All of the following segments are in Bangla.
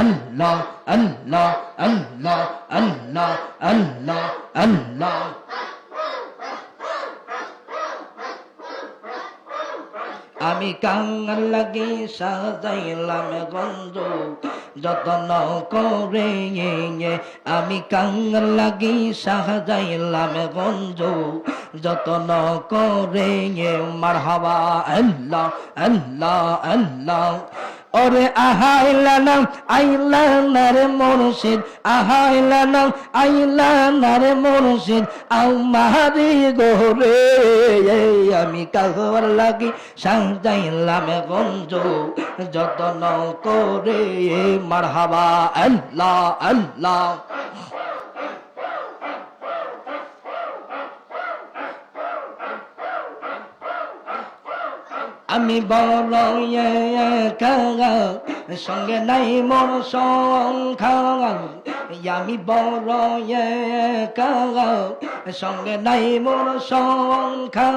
আল্লাহ আল্লাহ আল্লাহ আল্লাহ আল্লাহ আল্লাহ। আমি কাঙ্গাল লাগি সাজাইলাম গন্ধ, যতন করে আমি কাঙ্গাল লাগি সাজাইলাম গন্ধ, যতন করে মারহাবা, আল্লাহ আল্লাহ আল্লাহ। ওরে আহাইলানাম আইলানার মুর্শিদ আহাইলানাম আইলানার মুর্শিদ। আমারি গোরে আমি কাগর লাগি সাজাইলাম গঞ্জ, যতন করে মারহাবা, আল্লাহ আল্লাহ। আমি বড় সঙ্গে নাই মোর সংখ্যা আমি বড় সঙ্গে নাই মোর সংখ্যা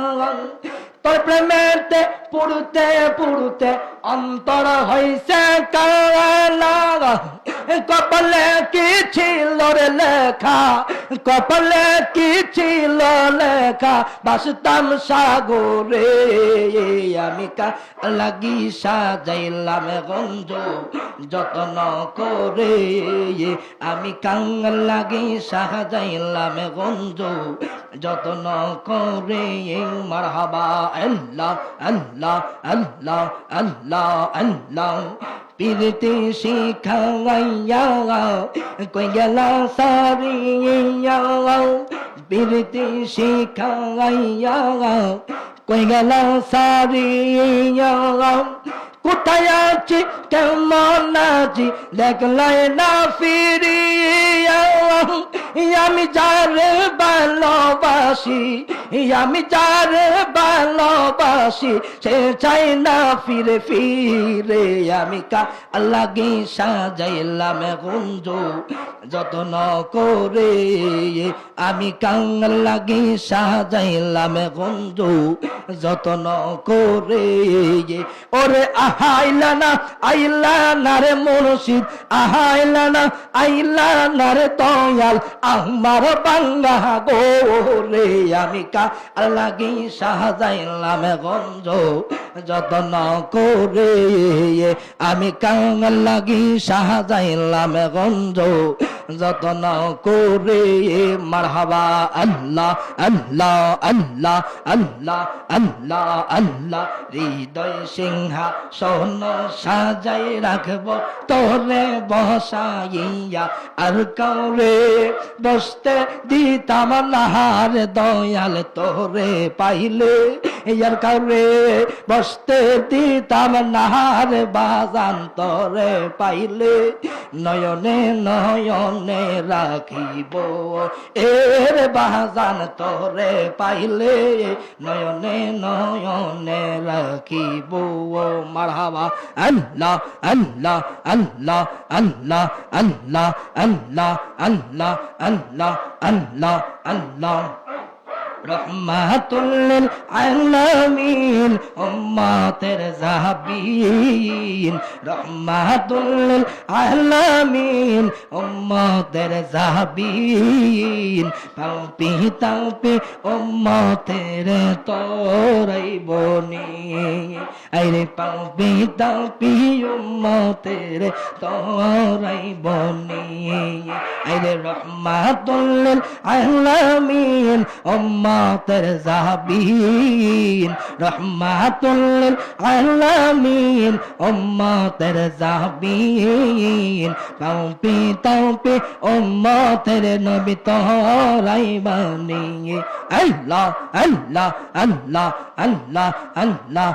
তোর প্রেমেতে পুড়তে পুড়তে অন্তর হইছে কালা কপালে কি ছিল রে লেখা? কপালে কি ছিল লেখা? বাসতাম সাগরে, আমি কা লাগি সাজাইলাম গঞ্জ যত্ন করে। আমি কাঙ্গ লাগি সাজাইলাম গঞ্জ যত্ন করে। মারহাবা, আল্লাহ আল্লাহ আল্লাহ আল্লাহ আল্লাহ। পিরতে শিখাইয়া কই গেলা সারিয়া পিরতে শিখাইয়া কই সারিয়া। কোথায় আছি? কেমন আছি? দেখলাই না ফিরিয়া। আমি যারে ভালোবাসি, আমি যারে ভালোবাসি, সে চাই না ফিরে ফিরে। আমি কা লাগি সাজাইলাম গুঞ্জ যত্ন করে আমি কাঙ্গ লাগি সাজাইলাম গুঞ্জ যত্ন করে। ওরে আহাইলা না, আইলা না রে মুর্শিদ, আহাইলা না, আইলা না রে দয়াল, আমার বাঙ্গা গো রে। আমি কা লাগি সাজাইলাম গঞ্জ যত্ন করে। আমি কাঙ্গ লাগি সাজাইলাম গঞ্জ যত্ন করে মারহাবা, আল্লাহ আল্লাহ আল্লাহ আল্লাহ আল্লাহ আল্লাহ। হৃদয় সিংহা সোন সাজাই রাখব, তোরে বসাইয়া। আর কাউরে বসতে দিতাম নাহার দয়াল তোরে পাইলে। ইয়ার কাউরে বসতে দিতাম নাহার বাজান তোরে পাইলে। নয়নে নয়নে রাখিব। এর বাজান তরে পাইলে নয়নে নয়নে রাখিব। মারহাবা, আল্লাহ আল্লাহ আল্লাহ আল্লাহ আল্লাহ আল্লাহ আল্লাহ আল্লাহ আল্লাহ আল্লাহ। রহমাতুল্লিল আলামিন, উম্মাতের জাহাবিন। রহমাতুল্লিল আলামিন, উম্মাতের জাহাবিন। পাউপি তাউপি উম্মাতের তোরাই বনি। আইরে পাউপি তাউপি উম্মাতের তোরাই বনি। আইরে রহমাতুল্লিল আলামিন, উম্মাতের জাহাবিন। রহমাতুল্লিল আলামিন, উম্মাতের জাহাবিন। তাওপি তাওপি উম্মাতের নবী তোরাই বানিয়ে। আল্লাহ আল্লাহ আল্লাহ আল্লাহ আল্লাহ।